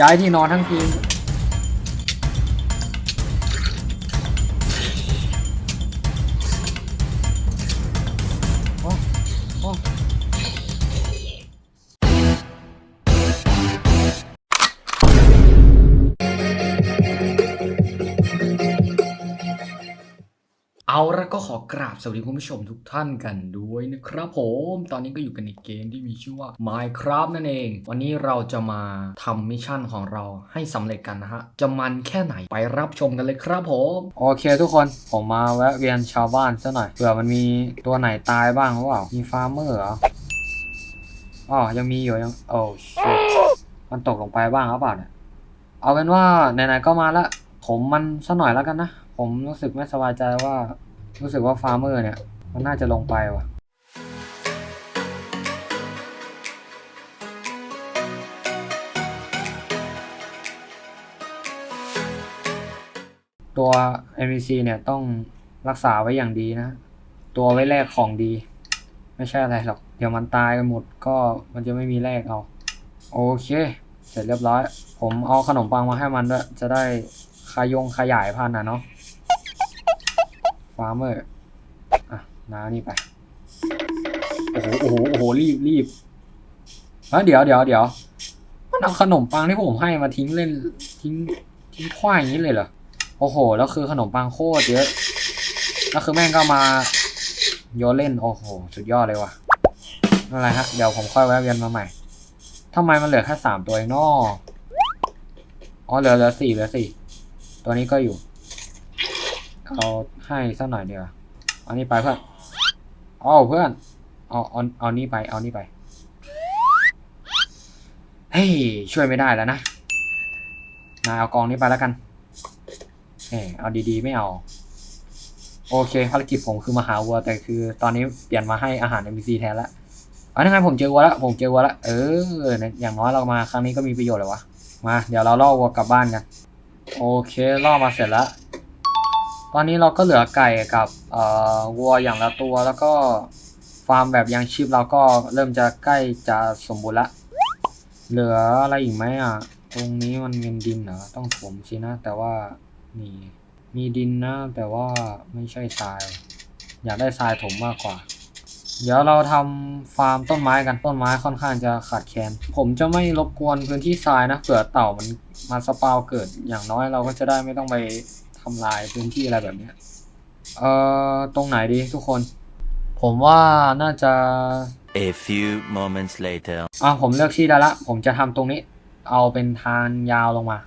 ย้ายที่นอนทั้งที เอาละก็ขอกราบสวัสดีคุณผู้ชมทุกท่านกันด้วยนะครับผมตอนนี้ก็อยู่กันในเกมที่มีชื่อว่า Minecraft นั่นเอง วันนี้เราจะมาทำมิชชั่นของเราให้สำเร็จกันนะฮะ จะมันแค่ไหนไปรับชมกันเลยครับผม โอเคทุกคน ผมมาแวะเวียนชาวบ้านซะหน่อยเผื่อมันมีตัวไหนตายบ้างหรือเปล่ามีฟาร์มเมอร์เหรออ๋อยังมีอยู่ยังโอ้ชิมันตกลงไปบ้างหรือเปล่าเนี่ยเอาเป็นว่าไหนๆก็มาละผมมันสักหน่อยแล้วกันนะผมรู้สึกไม่สบายใจว่า รู้สึกว่าฟาร์มเมอร์เนี่ย มันน่าจะลงไปว่ะ ตัว NPC เนี่ยต้องรักษาไว้อย่างดีนะ ตัวไว้แลกของดี ไม่ใช่อะไรหรอก เดี๋ยวมันตายกันหมดก็มันจะไม่มีแลกเอา โอเค เสร็จเรียบร้อย ผมเอาขนมปังมาให้มันด้วย จะได้ขายงขยายพันธุ์นะเนาะ ฟาร์มเมอร์อะน้านี่ไป โอ้โห โอ้โห โอ้โห รีบรีบอ้ยเดี๋ยวเดี๋ยวเดี๋ยวมันเอาขนมปังที่ผมให้มาทิ้งเล่น ทิ้ง ทิ้งขว้าอย่างนี้เลยเหรอ โอ้โห แล้วคือขนมปังโคตรเยอะ แล้วคือแม่งก็มาโยนเล่น โอ้โห สุดยอดเลยว่ะไม่เป็นไรฮะ เดี๋ยวผมค่อยแวะเวียนมาใหม่ทำไมมันเหลือแค่สามตัวเองนออ๋อ เหลือเหลือสี่เหลือสี่ ตัวนี้ก็อยู่ เอา ให้สักหน่อยเดียวเอานี่ไปเพื่อนเอาเพื่อนเอาเอาเอานี่ไปเอานี่ไปเฮ้ยช่วยไม่ได้แล้วนะนายเอากองนี้ไปแล้วกันเออเอาดีๆ ไม่เอา โอเคภารกิจผมคือมาหาวัวแต่คือ ตอนนี้เปลี่ยนมาให้อาหาร NPC แทนละเอายังไงผมเจอวัวแล้วผมเจอวัวแล้วเอออย่างน้อยเรามาครั้งนี้ก็มีประโยชน์เลยวะมาเดี๋ยวเราล่อวัวกลับบ้านกันโอเคล่อมาเสร็จแล้ว ตอนนี้เราก็เหลือไก่กับวัวอย่างละตัว แล้วก็ฟาร์มแบบยังชีพเราก็เริ่มจะใกล้จะสมบูรณ์ละ เหลืออะไรอีกไหมอะ ตรงนี้มันเป็นดินเหรอ ต้องถมสินะ แต่ว่ามีมีดินนะ แต่ว่าไม่ใช่ทราย อยากได้ทรายถมมากกว่า เดี๋ยวเราทำฟาร์มต้นไม้กันต้นไม้ค่อนข้างจะขาดแคลน ผมจะไม่รบกวนพื้นที่ทรายนะเผื่อเต่ามันมาสปาวเกิด อย่างน้อยเราก็จะได้ไม่ต้องไป ทำลายพื้นที่อะไรแบบเนี้ยเอ่อตรงไหนดีทุกคน ผมว่าน่าจะ A few moments later. อะผมเลือกที่ได้ละ ผมจะทำตรงนี้ เอาเป็นทางยาวลงมา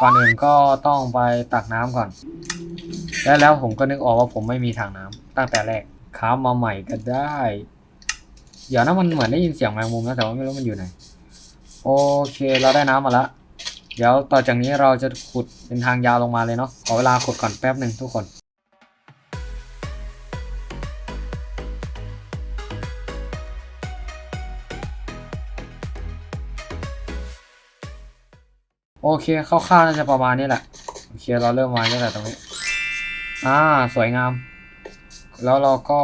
ก่อนอื่นก็ต้องไปตักน้ำก่อน และแล้วผมก็นึกออกว่าผมไม่มีทางน้ำตั้งแต่แรกค้ามาใหม่ก็ได้ เดี๋ยวนะมันเหมือนได้ยินเสียงแมงมุมนะแต่ว่าไม่รู้มันอยู่ไหน โอเคเราได้น้ำมาละ เดี๋ยวต่อจากนี้เราจะขุดเป็นทางยาวลงมาเลยเนาะขอเวลาขุดก่อนแป๊บหนึ่งทุกคนโอเคคร่าวๆน่าจะประมาณนี้แหละโอเคเราเริ่มวางตั้งแต่ตรงนี้ อ่า สวยงาม แล้วเราก็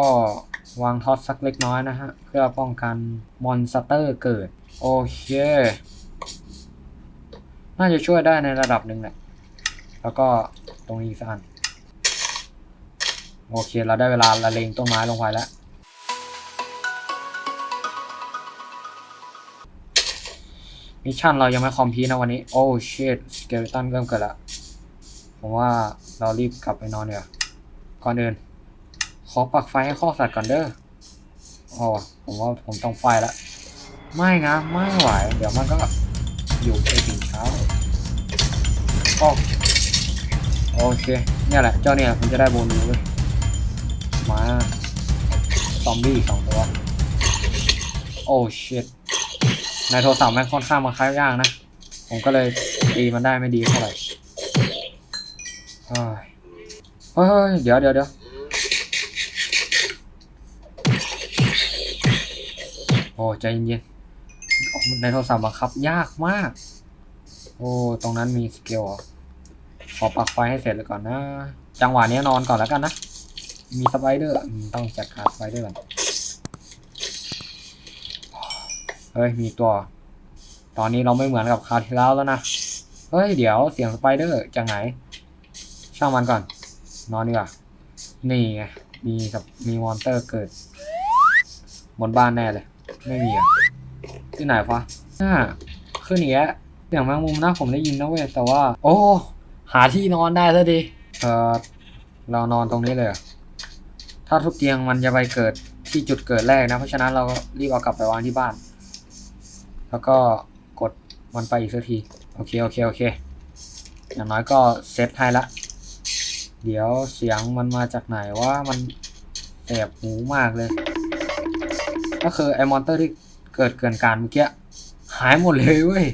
วางท็อตสักเล็กน้อยนะฮะ เพื่อป้องกันมอนสเตอร์เกิด โอเค น่าจะช่วยได้ในระดับหนึ่งแหละ แล้วก็ตรงนี้สักอัน โอเค เราได้เวลาละเลงต้นไม้ลงไปแล้ว มิชชั่นเรายังไม่คอมพีนะวันนี้ โอ้เชดสเกลตันเริ่มเกิดล้วผมว่าเรารีบกลับไปนอนเนีกว่ยก่อนอื่น ขอปักไฟให้ข้อสัตว์ก่อนเด้ออ๋อผมว่าผมต้องไฟละ ไม่นะ ไม่ไหว เดี๋ยวมันก็อยู่ไปถึงเช้า โอโอเคเนี่ยแหละเจ้าเนี่ยมันจะได้โบนัสเลยมาซอมบี้สองตัวโอ้เชดในโทรศัพท์แม่งค่อนข้างมาคล้ายยากนะ ผมก็เลยตีมันได้ไม่ดีเท่าไหร่เฮ้ยเดี๋ยวเดี๋ยวเดี๋ยวโอ้ใจเย็นๆในโทรศัพท์บังคับยากมาก โอ้ ตรงนั้นมีสเกลขอปักไฟให้เสร็จเลยก่อนนะ จังหวะนี้นอนก่อนแล้วกันนะ มีสไปเดอร์ต้องจัดการสไปเดอร์ก่อน เฮ้ย มีตัว ตอนนี้เราไม่เหมือนกับคราวที่แล้วแล้วนะ เฮ้ย เดี๋ยวเสียงสไปเดอร์จากไหน ช่างมันก่อน นอนดีกว่า นี่ไง มีกับมีมอนเตอร์เกิด บนบ้านแน่เลย ไม่มีอะที่ไหนฟะน่าขึ้นอีกแล้ว เสียงแมงมุมนะผมได้ยินนะเว้ยแต่ว่า โอ้ หาที่นอนได้ซะดีเออเรานอนตรงนี้เลยเหรอถ้าทุบเตียงมันจะไปเกิดที่จุดเกิดแรกนะ เพราะฉะนั้นเราก็รีบเอากลับไปวางที่บ้าน แล้วก็กดมันไปอีกสักที โอเค โอเค โอเค อย่างน้อยก็เซตให้ละ เดี๋ยวเสียงมันมาจากไหนว่ามันแสบหูมากเลย ก็คือไอมอนเตอร์ที่เกิดเกินการเมื่อกี้หายหมดเลยเว้ย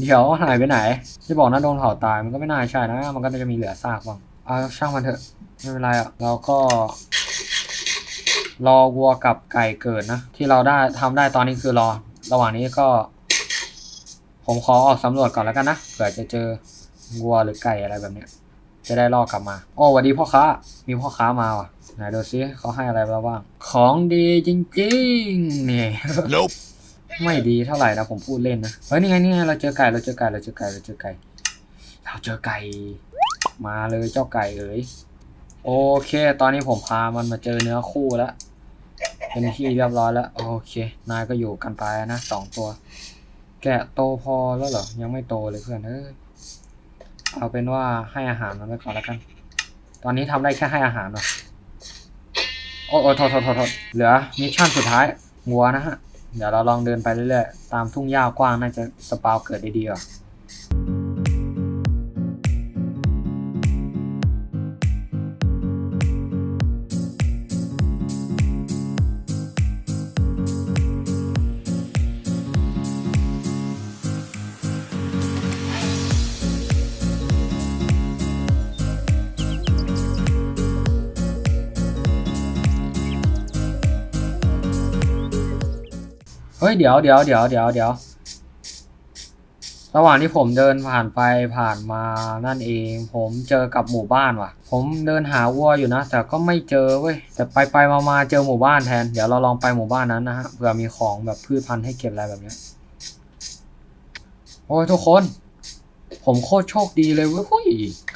เดี๋ยวหายไปไหนที่บอกนะโดนเผาตายมันก็ไม่น่าใช่นะ มันก็จะมีเหลือซากบ้างเอาช่างมันเถอะไม่เป็นไรอะเราก็รอวัวกับไก่เกิดนะ ที่เราได้ทำได้ตอนนี้คือรอ ระหว่างนี้ก็ ผมขอออกสำรวจก่อนแล้วกันนะเผื่อจะเจอวัวหรือไก่อะไรแบบเนี้ย จะได้ล่อกลับมาโอ้สวัสดีพ่อค้า มีพ่อค้ามาว่ะไหนดูซิเขาให้อะไรเราบ้างของดีจริงๆนี่ Nope. ไม่ดีเท่าไหร่นะผมพูดเล่นนะเฮ้ยนี่ไงนี่ไงเราเจอไก่เราเจอไก่เราเจอไก่เราเจอไก่เราเจอไก่ มาเลยเจ้าไก่เอ๋ยโอเค ตอนนี้ผมพามันมาเจอเนื้อคู่แล้วเป็นที่เรียบร้อยแล้วโอเค นายก็อยู่กันไปนะสองตัว แกะโตพอแล้วเหรอยังไม่โตเลยเพื่อนเอ้ยเอาเป็นว่าให้อาหารมันไปก่อนแล้วกัน ตอนนี้ทำได้แค่ให้อาหารเนาะโอ้โอ้โทษโทษโทษโทษเหลือมิชชั่นสุดท้ายวัวนะฮะ เดี๋ยวเราลองเดินไปเรื่อยๆ ตามทุ่งหญ้ากว้างน่าจะสปาวเกิดได้ดีกว่า เฮ้ยเดี๋ยวเดี๋ยวเดี๋ยวเดี๋ยวเดี๋ยวระหว่างที่ผมเดินผ่านไปผ่านมานั่นเอง ผมเจอกับหมู่บ้านว่ะ ผมเดินหาวัวอยู่นะ แต่ก็ไม่เจอเว้ยแต่ไปไปมามาเจอหมู่บ้านแทน เดี๋ยวเราลองไปหมู่บ้านนั้นนะฮะเผื่อมีของแบบพืชพันธุ์ให้เก็บอะไรแบบนี้โอ้ยทุกคน ผมโคตรโชคดีเลยเว้ย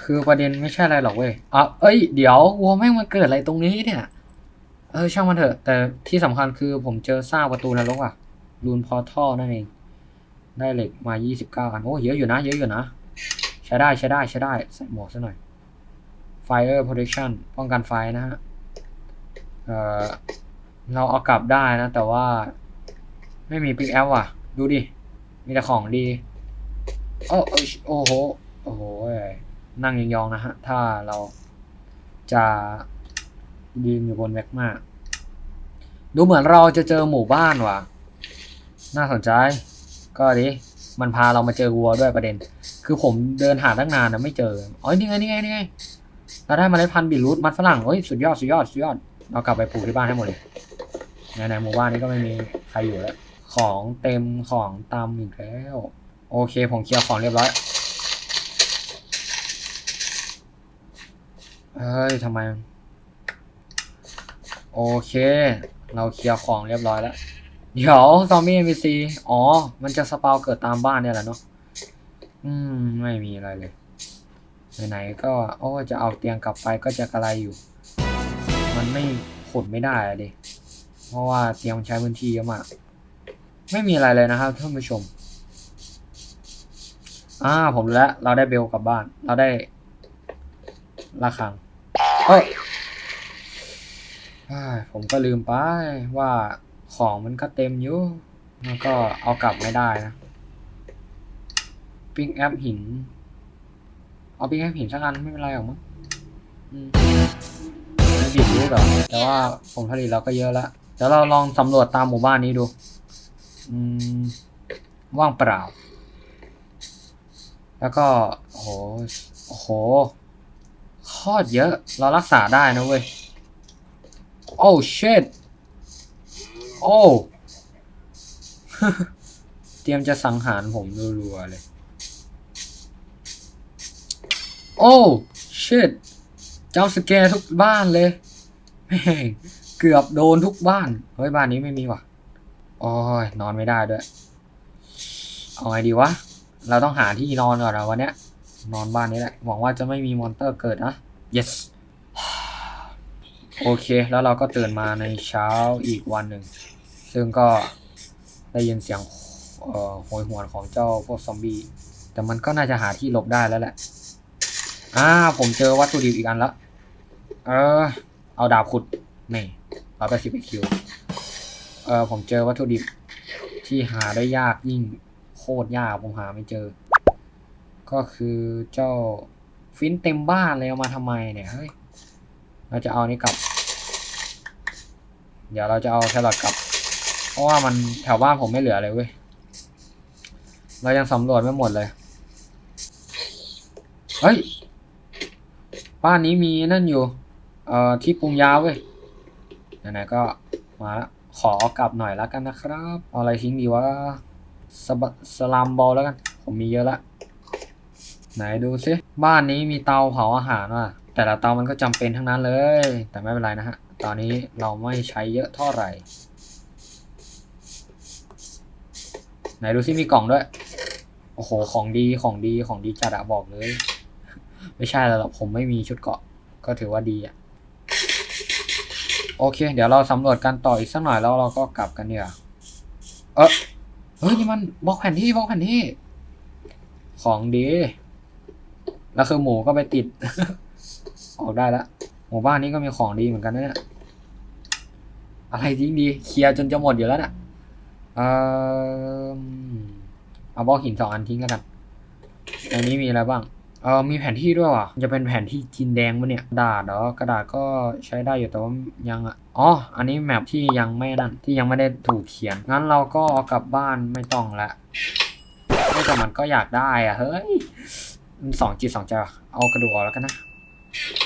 คือประเด็นไม่ใช่อะไรหรอกเว้ยอะเอ้ยเดี๋ยววัวแม่งมาเกิดอะไรตรงนี้เนี่ยเออช่างมันเถอะ แต่ที่สำคัญคือผมเจอซาประตูนรกอะ รูนพอทัลนั่นเอง ได้เหล็กมา 29 อัน โอ้ เยอะอยู่นะ เยอะอยู่นะ ใช้ได้ ใช้ได้ ใช้ได้ ใส่หมวกซะหน่อย Fire Protection ป้องกันไฟนะฮะ เอ่อ เราเอากลับได้นะ แต่ว่า ไม่มีปิกแอลว่ะ ดูดิ มีแต่ของดี โอ้โอ้โห โอ้โห นั่งยองๆนะฮะ ถ้าเราจะยืนอยู่บนแม็กมาดูเหมือนเราจะเจอหมู่บ้านว่ะ น่าสนใจ ก็ดิมันพาเรามาเจอวัวด้วยประเด็น คือผมเดินหาตั้งนานนะไม่เจออ๋อนี่ไงนี่ไงนี่ไงเราได้มาเล็ดพันธุ์บีทรูทมัดฝรั่งเฮ้ยสุดยอดสุดยอดสุดยอดเรากลับไปปลูกที่บ้านให้หมดเลยในในหมู่บ้านนี้ก็ไม่มีใครอยู่แล้วของเต็มของตามอีกแล้ว โอเคผมเคลียร์ของเรียบร้อยเฮ้ยทำไม โอเค เราเคลียร์ของเรียบร้อยแล้ว เดี๋ยวซอมบี้ NPC อ๋อ มันจะสปาวเกิดตามบ้านเนี่ยแหละเนาะอืม ไม่มีอะไรเลย ไหนๆก็โอ้จะเอาเตียงกลับไปก็จะกระไรอยู่ มันไม่ขนไม่ได้อะดิเพราะว่าเตียงมันใช้พื้นที่เยอะมาก ไม่มีอะไรเลยนะครับท่านผู้ชมอ่าผมรู้แล้ว เราได้เบลกลับบ้าน เราได้ระฆังเอ้ยผมก็ลืมไปว่า ของมันก็เต็มอยู่แล้วก็เอากลับไม่ได้นะ ปิ้งแอปหิน เอาปิ้งแอปหินสักอันไม่เป็นไรหรอกมั้งอืมไม่บิดรู้หรอกแต่ว่าผงผลิตเราก็เยอะแล้วเดี๋ยวเราลองสำรวจตามหมู่บ้านนี้ดูว่างเปล่า แล้วก็โอ้โหโอ้โหโคตรเยอะ เรารักษาได้นะเว้ย โอ้ shit โอ้ เตรียมจะสังหารผมรัวๆเลย โอ้ shit เจ้าสแกทุกบ้านเลยแม่งเกือบโดนทุกบ้าน เฮ้ยบ้านนี้ไม่มีว่ะโอ้ยนอนไม่ได้ด้วย เอาไงดีวะ เราต้องหาที่นอนก่อนนะวันเนี้ย นอนบ้านนี้แหละ หวังว่าจะไม่มีมอนเตอร์เกิดนะ yes โอเค แล้วเราก็ตื่นมาในเช้าอีกวันหนึ่ง ซึ่งก็ได้ยินเสียงเอ่อโหยหวนของเจ้าพวกซอมบี้ แต่มันก็น่าจะหาที่หลบได้แล้วแหละ อ่า ผมเจอวัตถุดิบอีกอันละ เออ เอาดาบขุด นี่ร้อยแปดสิบคิว เออ ผมเจอวัตถุดิบที่หาได้ยากยิ่งโคตรยากผมหาไม่เจอ ก็คือเจ้าฟินเต็มบ้านเลยเอามาทำไมเนี่ย เฮ้ย เราจะเอานี่กลับ เดี๋ยวเราจะเอาแครอทกลับ เพราะว่ามันแถวบ้านผมไม่เหลือเลยเว้ย เรายังสำรวจไม่หมดเลย เฮ้ย บ้านนี้มีนั่นอยู่ เอ่อที่ปรุงยาเว้ย ไหนๆก็มาละขอกลับหน่อยแล้วกันนะครับเอาอะไรทิ้งดีวะสบสลามบอลแล้วกัน ผมมีเยอะละ ไหนดูซิ บ้านนี้มีเตาเผาอาหารว่ะ แต่ละเตามันก็จำเป็นทั้งนั้นเลย แต่ไม่เป็นไรนะฮะ ตอนนี้เราไม่ใช้เยอะเท่าไหร่ ไหนดูซิมีกล่องด้วย โอ้โห ของดีของดีของดีจัดอะบอกเลย ไม่ใช่แล้วหรอกผมไม่มีชุดเกาะ ก็ถือว่าดีอะโอเค เดี๋ยวเราสำรวจกันต่ออีกสักหน่อยแล้วเราก็กลับกันเนี่ยเออเฮ้ยนี่มันบล็อกแผนที่บล็อกแผนที่ ของดีแล้วคือหมูก็ไปติด ออกได้แล้วหมู่บ้านนี้ก็มีของดีเหมือนกันนะเนี่ย อะไรทิ้งดี เคลียร์จนจะหมดอยู่แล้วน่ะ เออเอาบล็อกหินสองอันทิ้งแล้วกันอันนี้มีอะไรบ้าง เออมีแผนที่ด้วยว่ะ จะเป็นแผนที่จีนแดงปะเนี่ย กระดาษเหรอกระดาษก็ใช้ได้อยู่แต่ว่ายังอะ อ๋อ อันนี้แมปที่ยังไม่นั่นที่ยังไม่ได้ถูกเขียน งั้นเราก็เอากลับบ้านไม่ต้องละเฮ้ยแต่มันก็อยากได้อะ เฮ้ยมันสองจิตสองใจเอากระดูกออกแล้วกันนะ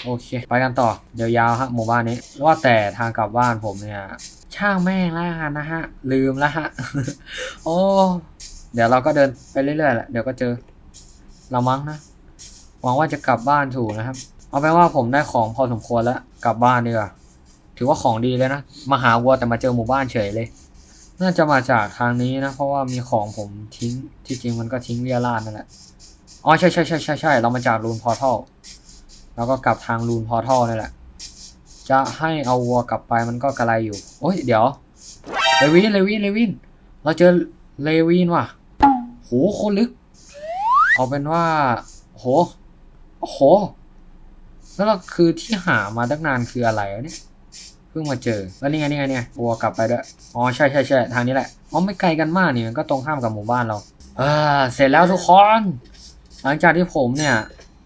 โอเค ไปกันต่อยาวๆฮะหมู่บ้านนี้ ว่าแต่ทางกลับบ้านผมเนี่ย ช่างแม่งแล้วกันนะฮะ ลืมแล้วฮะ โอ้ เดี๋ยวเราก็เดินไปเรื่อยๆแหละ เดี๋ยวก็เจอ เรามั้งนะ หวังว่าจะกลับบ้านถูกนะครับ เอาเป็นว่าผมได้ของพอสมควรแล้ว กลับบ้านดีกว่า ถือว่าของดีเลยนะ มาหาวัวแต่มาเจอหมู่บ้านเฉยเลย น่าจะมาจากทางนี้นะ เพราะว่ามีของผมทิ้ง ที่จริงมันก็ทิ้งเรียราดนั่นแหละ อ๋อใช่ใช่ใช่ใช่ใช่เรามาจากรูนพอร์ทัล แล้วก็กลับทางรูนพอร์ทัลนั่แหละ จะให้เอาวัวกลับไปมันก็กระไรอยู่ โอ้ยเดี๋ยว เลวิน เลวิน เลวิน เราเจอเลวินว่ะ โหโคตรลึก เอาเป็นว่า โห โห แล้วเราคือที่หามาตั้งนานคืออะไรวะเนี่ยเพิ่งมาเจอ แล้วนี่ไงนี่ไงเนี่ยวัวกลับไปด้วย อ๋อใช่ใช่ใช่ทางนี้แหละ อ๋อไม่ไกลกันมากนี่มันก็ตรงข้ามกับหมู่บ้านเรา เออเสร็จแล้วทุกคน หลังจากที่ผมเนี่ย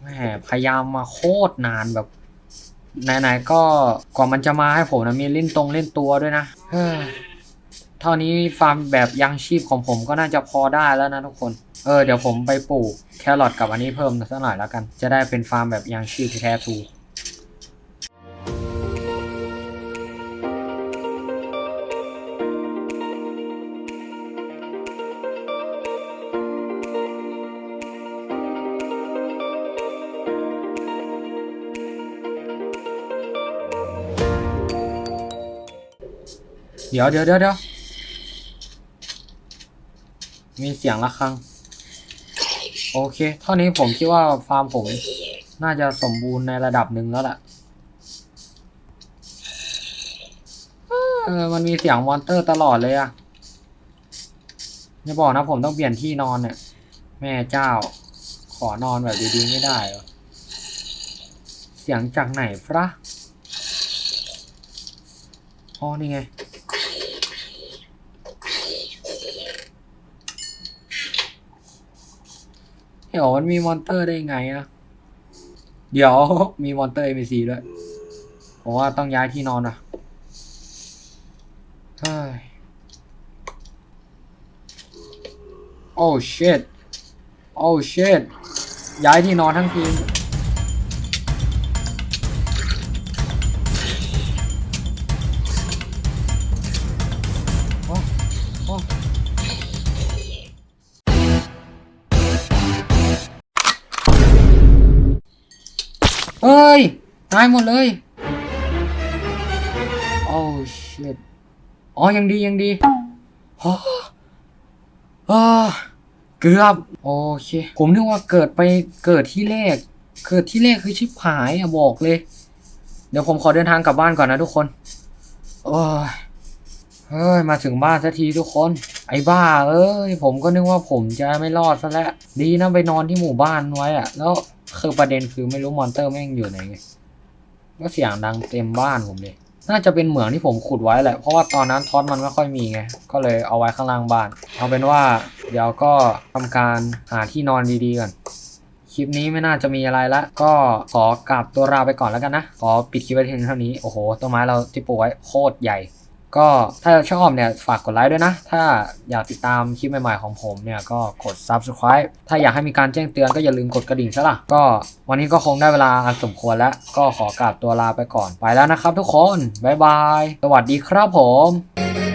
แหมพยายามมาโคตรนานแบบไหนๆก็กว่ามันจะมาให้ผมนะมีเล่นตรงเล่นตัวด้วยนะเท่านี้ฟาร์มแบบยังชีพของผมก็น่าจะพอได้แล้วนะทุกคน เออเดี๋ยวผมไปปลูกแครอทกับอันนี้เพิ่มสักหน่อยแล้วกัน จะได้เป็นฟาร์มแบบยังชีพแท้ทู เดี๋ยวเดี๋ยวเดี๋ยวเดี๋ยวมีเสียงะระฆัง โอเค เท่านี้ผมคิดว่าฟาร์มผม น่าจะสมบูรณ์ในระดับหนึ่งแล้วล่ะเออมันมีเสียงมอนเตอร์ตลอดเลยอะอย่าบอกนะผมต้องเปลี่ยนที่นอนเนี่ย แม่เจ้า ขอนอนแบบดีๆไม่ได้เหรอเสียงจากไหนฟะอ๋อนี่ไง เดี๋ยวมันมีมอนเตอร์ได้ไงอะเดี๋ยวมีมอนเตอร์เอ็มซีด้วยผมว่าต้องย้ายที่นอนอะเฮ้ยโอ้ shit โอ้ shit ย้ายที่นอนทั้งที ตายหมดเลย โอ้ shit อ๋อ ยังดียังดีเกือบ โอเค ผมนึกว่าเกิดไปเกิดที่แรก เกิดที่แรกคือชิบหายอะบอกเลย เดี๋ยวผมขอเดินทางกลับบ้านก่อนนะทุกคน โอ้ยเฮ้ย มาถึงบ้านสักทีทุกคน ไอ้บ้า เอ้ย ผมก็นึกว่าผมจะไม่รอดซะแล้ว ดีนะไปนอนที่หมู่บ้านไว้อะแล้วคือประเด็นคือไม่รู้มอนเตอร์แม่งอยู่ไหนไง ก็เสียงดังเต็มบ้านผมเลย น่าจะเป็นเหมืองที่ผมขุดไว้แหละ เพราะว่าตอนนั้นท็อตมันไม่ค่อยมีไง ก็เลยเอาไว้ข้างล่างบ้าน เอาเป็นว่า เดี๋ยวก็ทำการหาที่นอนดีๆก่อน คลิปนี้ไม่น่าจะมีอะไรละ ก็ขอกลับตัวลาไปก่อนแล้วกันนะ ขอปิดคลิปไว้เพียงเท่านี้ โอ้โห ต้นไม้เราที่ปลูกไว้โคตรใหญ่ ก็ถ้าชอบเนี่ยฝากกดไลค์ด้วยนะ ถ้าอยากติดตามคลิปใหม่ๆของผมเนี่ยก็กด subscribe ถ้าอยากให้มีการแจ้งเตือนก็อย่าลืมกดกระดิ่งซะล่ะ ก็วันนี้ก็คงได้เวลาอันสมควรแล้ว ก็ขอกราบตัวลาไปก่อนไปแล้วนะครับทุกคน บ๊ายบาย สวัสดีครับผม